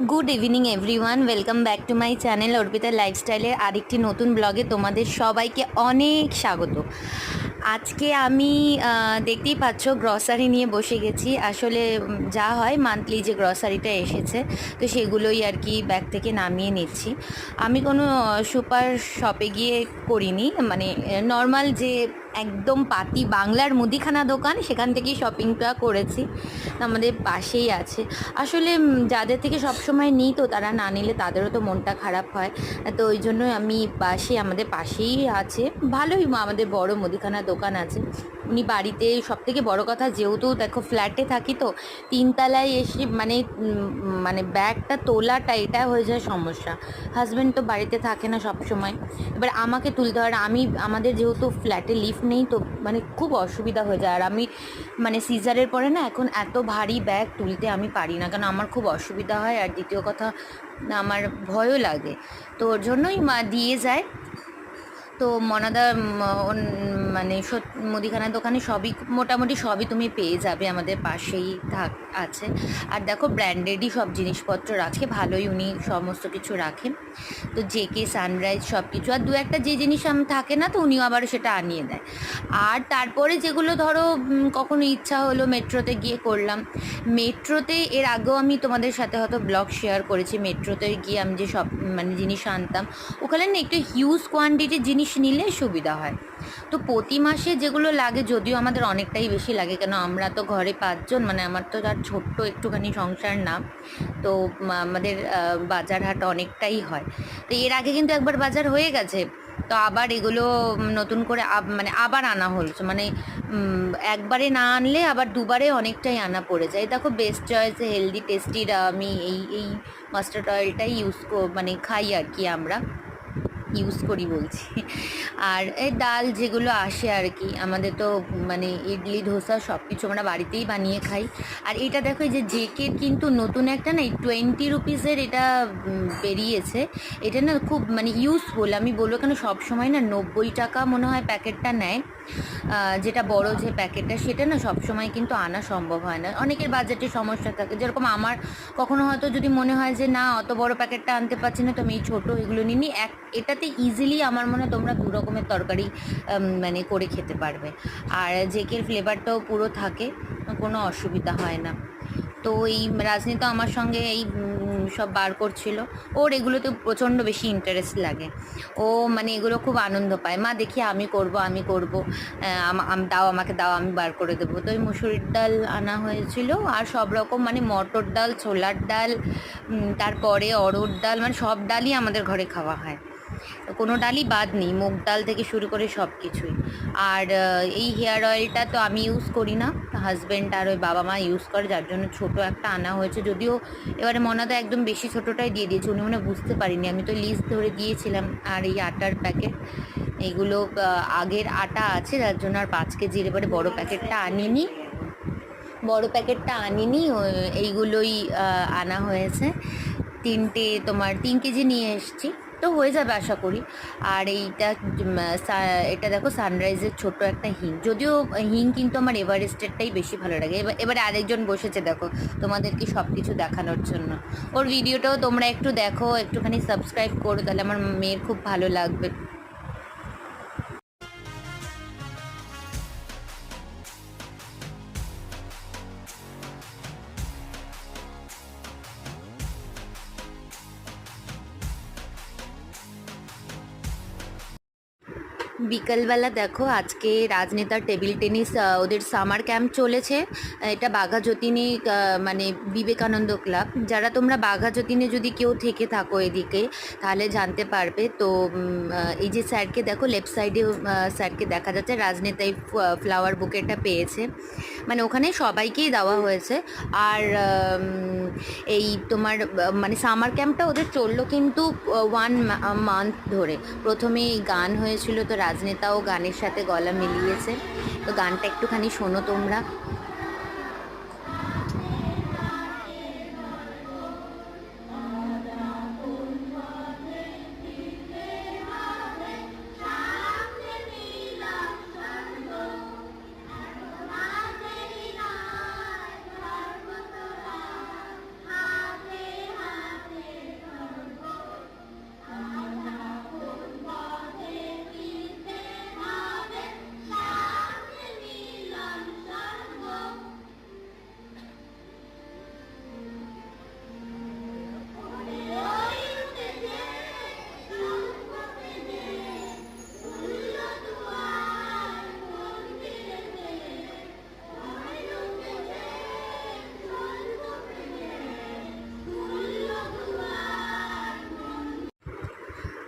Good evening everyone welcome back to my channel Arpita লাইফস্টাইলের আরেকটি নতুন ব্লগে তোমাদের সবাইকে অনেক স্বাগত। আজকে আমি দেখতেই পাচ্ছ গ্রসারি নিয়ে বসে গেছি। আসলে যা হয় মান্থলি যে গ্রসারিটা এসেছে, তো সেগুলোই আর কি ব্যাগ থেকে নামিয়ে নিচ্ছি। আমি কোনো সুপার শপে গিয়ে করিনি। মানে নর্মাল যে একদম পাতি বাংলার মুদিখানা দোকান, সেখান থেকেই শপিংটা করেছি। আমাদের পাশেই আছে। আসলে যাদের থেকে সবসময় নিই তো তারা না নিলে তাদেরও তো মনটা খারাপ হয়। তো ওই জন্য আমি পাশে, আমাদের পাশেই আছে। ভালোই, আমাদের বড় মুদিখানা দোকান আছে। উনি বাড়িতে সব থেকে বড় কথা যেহেতু দেখো ফ্ল্যাটে থাকি তো, তিনতলায় এসে মানে মানে ব্যাগটা তোলাটা এটা হয়ে যায় সমস্যা। হাজব্যান্ড তো বাড়িতে থাকে না সব সময় এবার আমাকে তুলতে হয় আমি, আমাদের যেহেতু ফ্ল্যাটে লিফট নেই তো মানে খুব অসুবিধা হয়ে যায়। আর আমি মানে সিজারের পরে না এখন এত ভারী ব্যাগ তুলতে আমি পারি না। কারণ আমার খুব অসুবিধা হয়। আর দ্বিতীয় কথা, আমার ভয়ও লাগে। তো ওর জন্যই মা দিয়ে যায়। তো মনাদা মানে সত- মুদিখানা দোকানে সবই, মোটামুটি সবই তুমি পেয়ে যাবে আমাদের পাশেই থাক, আছে। আর দেখো ব্র্যান্ডেডই সব জিনিসপত্র রাখে, ভালোই উনি সমস্ত কিছু রাখেন। তো জেকে, সানরাইজ সব কিছু আর দু একটা যে জিনিস থাকে না তো উনিও আবার সেটা আনিয়ে দেয়। আর তারপরে যেগুলো ধরো কখনো ইচ্ছা হলো মেট্রোতে গিয়ে করলাম। মেট্রোতে এর আগেও আমি তোমাদের সাথে হয়তো ব্লগ শেয়ার করেছি, মেট্রোতে গিয়ে আমি যে সব মানে জিনিস আনতাম, ওখানে না একটু হিউজ কোয়ান্টিটির জিনিস নিলে সুবিধা হয়। তো প্রতি মাসে যেগুলো লাগে, যদিও আমাদের অনেকটাই বেশি লাগে, কেন আমরা তো ঘরে পাঁচজন মানে আমার তো আর ছোট্ট একটুখানি সংসার না, তো আমাদের বাজার হাট অনেকটাই হয়। তো এর আগে কিন্তু একবার বাজার হয়ে গেছে, তো আবার এগুলো নতুন করে মানে আবার আনা হচ্ছে মানে একবারে না আনলে আবার দুবারে অনেকটাই আনা পড়ে যায়। দেখো বেস্ট চয়েস হেলদি টেস্টির আমি এই এই মাস্টার্ড অয়েলটাই ইউজ মানে খাই আর কি আমরা। ইউজ করি বলছি। আর এই ডাল যেগুলো আসে আর কি, আমাদের তো মানে ইডলি, ধোসা সব কিছু আমরা বাড়িতেই বানিয়ে খাই। আর এটা দেখো যে জেকের কিন্তু নতুন একটা না, এই টোয়েন্টি রুপিসের এটা বেরিয়েছে। এটা না খুব মানে ইউজফুল আমি বলব কেন সব সময় না নব্বই টাকা মনে হয় প্যাকেটটা নেয়। যেটা বড় যে প্যাকেটটা, সেটা না সব সময় কিন্তু আনা সম্ভব হয় না। অনেকের বাজেটে সমস্যা থাকে। যেরকম আমার কখনো হয়তো যদি মনে হয় যে, না, অত বড় প্যাকেটটা আনতে পারছি না, তো আমি এই ছোটো এগুলো নিয়ে নিই। এক, এটাতে ইজিলি আমার মনে তোমরা দু রকমের তরকারি মানে করে খেতে পারবে। আর জেকের ফ্লেভারটাও পুরো থাকে, কোনো অসুবিধা হয় না। তো এই রাজনীতি আমার সঙ্গে এই সব বার করছিল। ওর এগুলোতে প্রচণ্ড বেশি ইন্টারেস্ট লাগে। ও মানে এগুলো খুব আনন্দ পায়। মা, দেখি আমি করব আমি করব। দাও, আমাকে দাও, আমি বার করে দেবো। তো ওই মুসুরির ডাল আনা হয়েছিল। আর সব রকম মানে মটর ডাল, ছোলার ডাল তারপরে অরোর ডাল মানে সব ডালই আমাদের ঘরে খাওয়া হয়। কোনো ডালই বাদ নেই, মুগ ডাল থেকে শুরু করে সব কিছুই। আর এই হেয়ার অয়েলটা তো আমি ইউজ করি না। হাজব্যান্ড আর ওই বাবা মা ইউজ করে, যার জন্য ছোট একটা আনা হয়েছে। যদিও এবারে মনাদা একদম বেশি ছোটোটাই দিয়ে দিয়েছে, উনি মনে বুঝতে পারিনি। আমি তো লিস্ট ধরে দিয়েছিলাম, আর এই আটার প্যাকেট এইগুলো আগের আটা আছে, যার জন্য আর পাঁচ কেজির এবারে বড় প্যাকেটটা আনিনি। বড় প্যাকেটটা আনিনি এইগুলোই আনা হয়েছে। তিনটে তোমার তিন কেজি নিয়ে এসেছি। তো হয়ে যাবে আশা করি। আর এইটা এটা দেখো সানরাইজের ছোট একটা হিং। যদিও হিং কিন্তু আমার এভারেস্টেরটাই বেশি ভালো লাগে। এবার, এবারে আরেকজন বসেছে দেখো, তোমাদেরকে সব কিছু দেখানোর জন্য। ওর ভিডিওটাও তোমরা একটু দেখো, একটুখানি সাবস্ক্রাইব করো, তাহলে আমার মেয়ের খুব ভালো লাগবে। বিকালবেলা দেখো, আজকে রাজনেতার টেবিল টেনিস ওদের সামার ক্যাম্প চলেছে। এটা বাঘা যতীনে মানে বিবেকানন্দ ক্লাব। যারা তোমরা বাঘা যতীনে যদি কেউ থেকে থাকো এদিকে, তাহলে জানতে পারবে। তো এই যে স্যারকে দেখো লেফট সাইডে স্যারকে দেখা যাচ্ছে। রাজনেতা এই ফ্লাওয়ার বুকেটটা পেয়েছে। মানে ওখানে সবাইকেই দেওয়া হয়েছে। আর এই তোমার মানে সামার ক্যাম্পটা ওদের চলল কিন্তু ওয়ান মান্থ ধরে। প্রথমে গান হয়েছিল, তো রাজনেতাও গানের সাথে গলা মিলিয়েছে। তো গানটা একটুখানি শোনো তোমরা।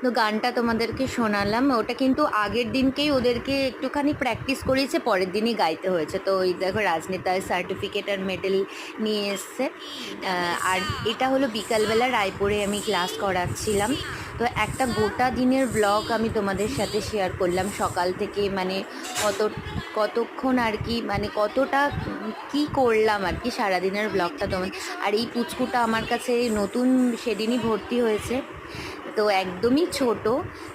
তো গানটা তোমাদেরকে শোনালাম। ওটা কিন্তু আগের দিনকেই ওদেরকে একটুখানি প্র্যাকটিস করিয়েছে, পরের দিনই গাইতে হয়েছে। তো ওই দেখো রাজনেতার সার্টিফিকেট আর মেডেল নিয়ে এসছে। আর এটা হলো বিকালবেলা রায়পুরে আমি ক্লাস করাচ্ছিলাম। তো একটা গোটা দিনের ব্লগ আমি তোমাদের সাথে শেয়ার করলাম। সকাল থেকে মানে কত, কতক্ষণ আর কি মানে কতটা, কি করলাম আর কি সারাদিনের ব্লগটা তোমার আর এই পুচকুটা আমার কাছে নতুন সেদিনই ভর্তি হয়েছে। তো একদমই ছোট,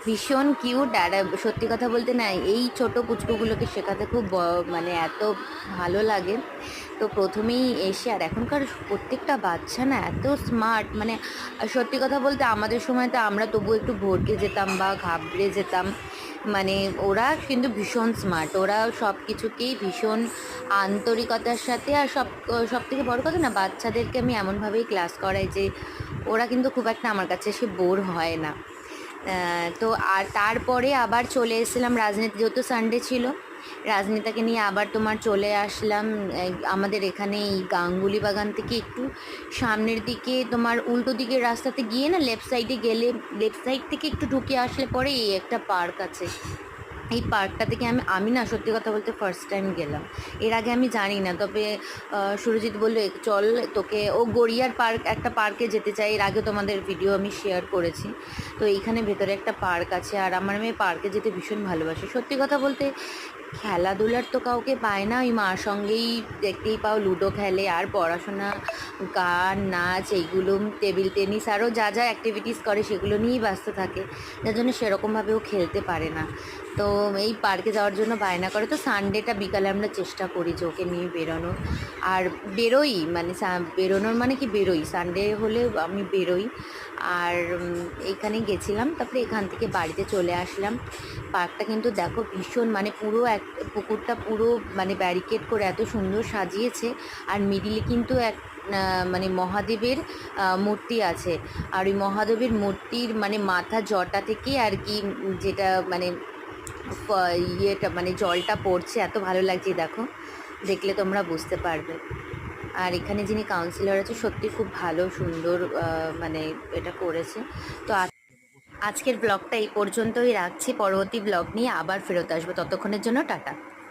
ভীষণ কিউট আর সত্যি কথা বলতে না, এই ছোট পুচকুগুলোকে শেখাতে খুব মানে এত ভালো লাগে। তো প্রথমেই এসে, আর এখনকার প্রত্যেকটা বাচ্চা না এত স্মার্ট মানে সত্যি কথা বলতে আমাদের সময় তো আমরা তবু একটু ভরকে যেতাম বা ঘাবড়ে যেতাম। মানে ওরা কিন্তু ভীষণ স্মার্ট ওরা সব কিছুকেই ভীষণ আন্তরিকতার সাথে আর সব সব থেকে বড় কথা না, বাচ্চাদেরকে আমি এমনভাবেই ক্লাস করাই যে ওরা কিন্তু খুব একটা আমার কাছে এসে বোর হয় না। তো আর তারপরে আবার চলে এসেছিলাম রাজনীতি, যেহেতু সানডে ছিল, রাজনীতাকে নিয়ে আবার তোমার চলে আসলাম। আমাদের এখানে এই গাঙ্গুলি বাগান থেকে একটু সামনের দিকে, তোমার উল্টো দিকের রাস্তাতে গিয়ে না লেফট সাইডে গেলে লেফট সাইড থেকে একটু ঢুকে আসলে পরে এই একটা পার্ক আছে। এই পার্কটা থেকে আমি আমি না সত্যি কথা বলতে ফার্স্ট টাইম গেলাম। এর আগে আমি জানি না, তবে সুরজিৎ বলল চল, তোকে, ও গড়িয়ার পার্ক একটা পার্কে যেতে চাই এর আগে তোমাদের ভিডিও আমি শেয়ার করেছি। তো এইখানে ভেতরে একটা পার্ক আছে, আর আমার মেয়ে পার্কে যেতে ভীষণ ভালোবাসে। সত্যি কথা বলতে, খেলাধুলার তো কাউকে পায় না, ওই মার সঙ্গেই দেখতেই পাও, লুডো খেলে, আর পড়াশোনা, গান, নাচ, এইগুলো, টেবিল টেনিস, আরও যা যা অ্যাক্টিভিটিস করে, সেগুলো নিয়েই ব্যস্ত থাকে। যার জন্য সেরকমভাবে ও খেলতে পারে না। তো এই পার্কে যাওয়ার জন্য বায়না করে। তো সানডেটা বিকালে আমরা চেষ্টা করি যে ওকে নিয়ে বেরোনোর। আর বেরোই মানে বেরোনোর মানে কি বেরোই? সানডে হলে আমি বেরোই। আর এখানে গেছিলাম, তারপরে এখান থেকে বাড়িতে চলে আসলাম। পার্কটা কিন্তু দেখো ভীষণ মানে পুরো এক, পুকুরটা পুরো মানে ব্যারিকেড করে এত সুন্দর সাজিয়েছে। আর মিডিলে কিন্তু এক মানে মহাদেবের মূর্তি আছে। আর ওই মহাদেবের মূর্তির মানে মাথা জটা থেকে আর কি যেটা মানে ইয়েটা মানে জলটা পড়ছে, এত ভালো লাগছে, দেখো। দেখলে তোমরা বুঝতে পারবে। আর এখানে যিনি কাউন্সিলর আছে, সত্যি খুব ভালো, সুন্দর মানে এটা করেছে। তো আজকের ব্লগটা এই পর্যন্তই রাখছি। পরবর্তী ব্লগ নিয়ে আবার ফেরত আসব। ততক্ষণের জন্য টাটা।